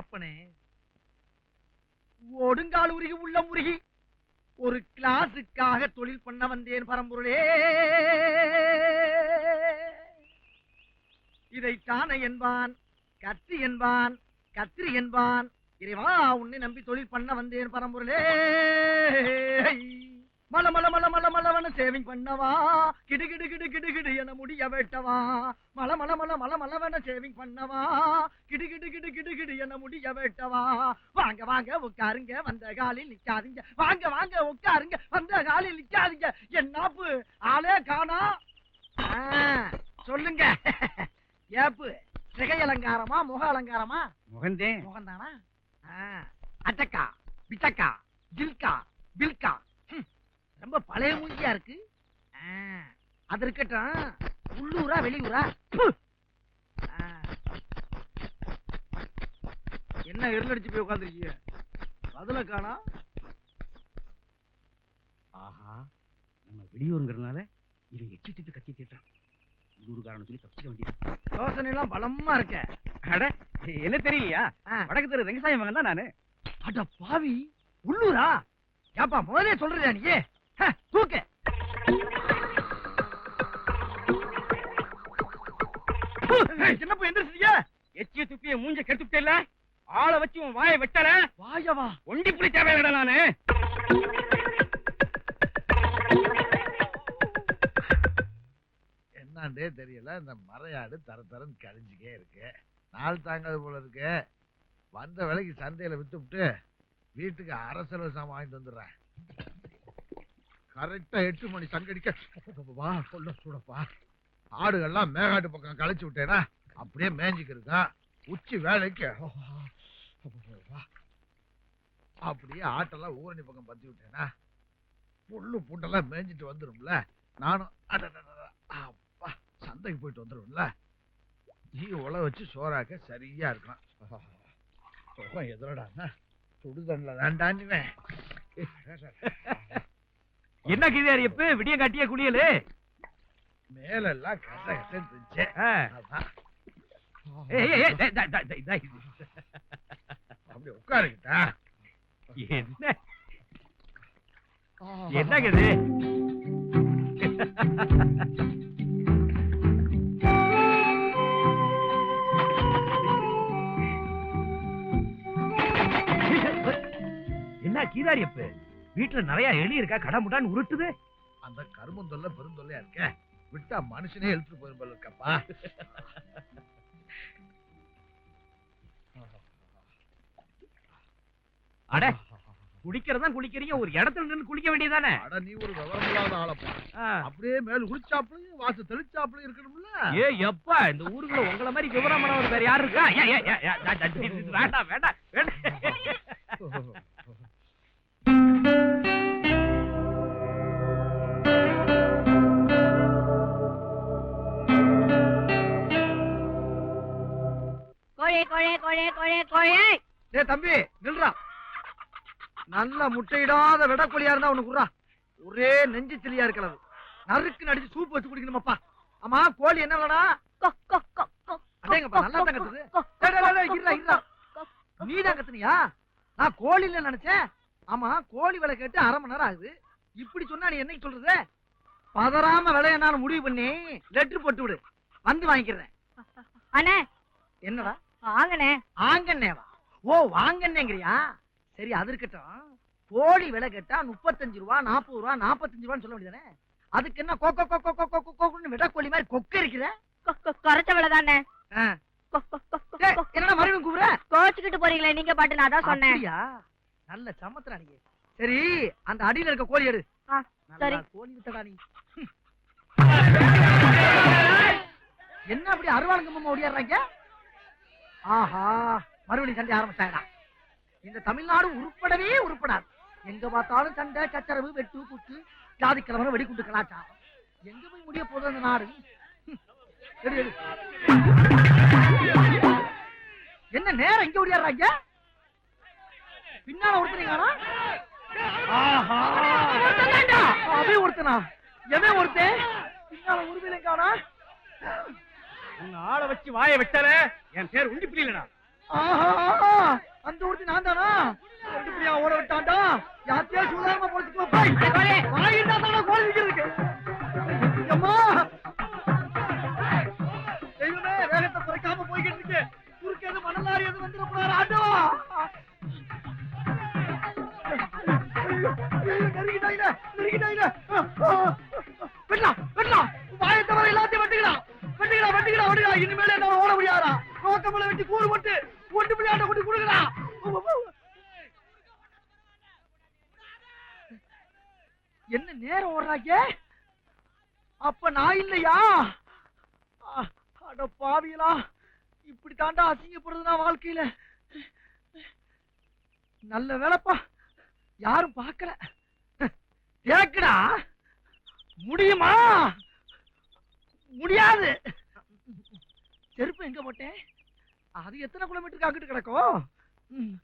அப்பனே. ஒடுங்கால் உருகி உள்ள முருகி ஒரு கிளாஸுக்காக தொழில் பண்ண வந்தேன் பரம்பொருளே. இதை காண என்பான் கத்தி என்பான் கத்திரி என்பான் இறைவா உன்னை நம்பி தொழில் பண்ண வந்தேன் பரம்பொருளே. மல மல மல மல மலவன சேவிங் பண்ணவா? கிடு கிடு கிடு கிடு கிடு என முடிய வெட்டவா? மல மல மல மல மலவன சேவிங் பண்ணவா? கிடு கிடு கிடு கிடு கிடு என முடிய வெட்டவா? வாங்க வாங்க உட்காருங்க வந்த காலில் நிக்காதீங்க. வாங்க வாங்க உட்காருங்க வந்த காலில் நிக்காதீங்க. என் நாப்பு ஆளே காணா. சொல்லுங்க. ஏப்பு சிகை அலங்காரமா முக அலங்காரமா? முகந்தே முகம்தானா அட்டக்கா பிச்சக்கா ஜில்கா பில்கா ரொம்ப பழைய மூஞ்சியா இருக்கு? அது இருக்கட்டும். உள்ளூரா வெளியூரா. என்ன எருளடிச்சு போய் உட்காந்துருக்கீங்க பதில காணா? ஆஹா நம்ம வெளியூருங்கிறதுனால இவன் எச்சி திட்டு கத்தி திட்டான் உள்ளூர்காரன் சொல்லி தப்பிக்க வேண்டியது. யோசனை எல்லாம் பலமா இருக்க. அட என்ன தெரியலையா. வடக்கு தெரு வெங்கசாயம் மகன் தான் நானு. அட பாவி உள்ளூரா? ஏப்பா முதலே சொல்றியா நீ ஹ, தூக்கு ஹு, ஏய், சின்ன பையன் எந்திரிச்சிட்டியா? எச்சிய துப்பிய மூஞ்ச கெடுத்துட்டேல்ல ஆளை வச்சு உன் வாயை வெட்டல? வாயவா? ஒண்டி புலி தேவையில்லடா நானு. என்னன்னே தெரியல இந்த மறையாடு தர தரன்னு கழிஞ்சுக்கே இருக்கு. நாள் தாங்காது போல இருக்கு. வந்த விலைக்கு சந்தையில வித்துவிட்டு வீட்டுக்கு அரசல சாமான் வாங்கிட்டு வந்துடுறேன். கரெக்டா எட்டு மணி சங்கடிக்க. வா சொல்ல சூடப்பா. ஆடுகள்லாம் மேகாட்டு பக்கம் கழிச்சு விட்டேனா அப்படியே மேய்ஞ்சிக்கிருக்கா உச்சி வேலைக்கு. அப்படியே ஆட்டெல்லாம் ஊரணி பக்கம் பத்தி விட்டேனா புல்லு பூட்டெல்லாம் மேய்ஞ்சிட்டு வந்துடும்ல நானும் அப்பா சந்தைக்கு போயிட்டு வந்துரும்ல. நீ உழ வச்சு சோறாக்க சரியா இருக்கலாம். சுகம் எதிரடா சுடுதண்ணில் வேண்டான்னு என்ன கிதாரி எப்ப விடிய காட்டிய குளியலு. மேலெல்லாம் கச கசன்னு இருந்துச்சு. ஏய், ஏய், ஏய், டேய், டேய், டேய், டேய், டேய். அப்படி உட்காருக்கிட்டா? என்ன? என்னங்க இது என்ன கீதாரி எப்ப வீட்டுல நிறைய எலி இருக்கா? கடை முட்டான்னு உருட்டுது. அந்த கரும்புந்தொல்ல பெருந்தொல்லையா இருக்க? விட்டா மனுஷனே எழுத்துட்டு போயிரும் போல இருக்கப்பா. அட குளிக்கிறதா குளிக்கிறீங்க? ஒரு இடத்துல நின்னு குளிக்க வேண்டியதானே அட நீ ஒரு விவரம் இல்லாத ஆளப்பா அப்படியே மேல் குளிச்சாப்புலயும் வாசல் தெளிச்சாப்புலயும் இருக்கணும்ல? ஏ எப்பா இந்த ஊருக்குள்ள உங்கள மாதிரி விவரம் பண்ணவர் வேற யாரு இருக்கா? வேண்டாம் வேண்டாம் வேண்டாம். டேய் தம்பி நில்றா. நல்ல முட்டையிடாத விடக்கொலியா இருந்தா உனக்கு விட்றா ஒரே நெஞ்சு சிலியா இருக்கிறது. நறுக்கு நடிச்சு சூப் வச்சு குடிக்கணுமாப்பா. ஆமா கோழி என்ன அடேங்கப்பா, நல்லா தான் கத்துது. நீ தான் கத்துனியா? நான் கோழி இல்ல நினைச்சேன். ஆமா கோழி விலை கேட்டு அரை மணி நேரம் ஆகுது. இப்படி சொன்னா நீ என்னைக்கு சொல்றது? பதறாம விலைய நான் முடிவு பண்ணி லெட்டர் போட்டு விடு. வந்து வாங்கிக்கிறேன். அண்ணே. என்னடா? வாங்கண்ணே ஆங்கண்ணேவா ஓ வாங்கண்ணேங்கிறியா சரி அது இருக்கட்டும். கோழி விலை கேட்டா முப்பத்தஞ்சு ரூபா நாற்பது ரூபா நாற்பத்தஞ்சு ரூபான்னு சொல்ல வேண்டியதானே? அதுக்கு என்ன கொக்க கொக்க கொக்க கொக்கன்னு விட கோழி மாதிரி கொக்க இருக்கிற? கொ, கொ, குறைச்ச விலை தானே. என்னடா மறுபடியும் கூப்பிடுற கோச்சுக்கிட்டு போறீங்களே நீங்க பாட்டு நான் தான் சொன்னேன் நல்ல சமத்துறா நீ சரி அந்த அடியில இருக்க கோழி எடு. சரி. கோழி வித்தடா நீ. என்ன அப்படி அருவாளுங்கம்மா ஓடியாடுறாங்க? ஆஹா மறுபடியும் சண்டை ஆரம்பிச்சாங்கடா இந்த தமிழ்நாடு உருப்படவே உருப்படாது. எங்க பார்த்தாலும் சண்டை சச்சரவு வெட்டு குத்து ஜாதி கிழமை வெடிக்குண்டு கலாச்சாரம் எங்க போய் முடிய போகுது அந்த நாடு? என்ன நேரம் இங்க ஓடியாடுறாங்க பின்னால ஒருத்தனீங்களா ஆஹா. ஒருத்தனா? எவன் ஒருத்தன்? பின்னால உருவிலும் உன்னை ஆளை வச்சு வாயை வெட்டல என் பேர் உண்டி புரியலடா. ஆஹா ஒருத்தி நான் தானா? எப்படியா ஓட விட்டான்டா? யாத்தியா சுதாரமா பொழைச்சுக்கோ போய். வாங்கிட்டா தானே விக்கிறதுக்கு? அம்மா தெய்வமே வேகத்தை குறைக்காம போய்கிட்டு இருக்கு. குறுக்க எது மணலாரி எது வந்துட போறாரு ஆட்டோ! நெருங்கிட்டாங்க நெருங்கிட்டாங்க நோக்கமலை வெட்டி கூறு போட்டு ஒட்டு பிள்ளையாட்ட கொண்டு கொடுக்கலாம் என்ன நேரம் ஓடுறாங்க? அப்ப நான் இல்லையா? அட பாவியலா இப்படி தாண்டா அசிங்கப்படுறது நான் வாழ்க்கையில. நல்ல வேலைப்பா. யாரும் பார்க்கல. கேக்குடா முடியுமா? முடியாது. செருப்பு எங்க போட்டேன்? அது எத்தனை கிலோமீட்டருக்கு அங்கிட்டு கிடக்கும் ம்.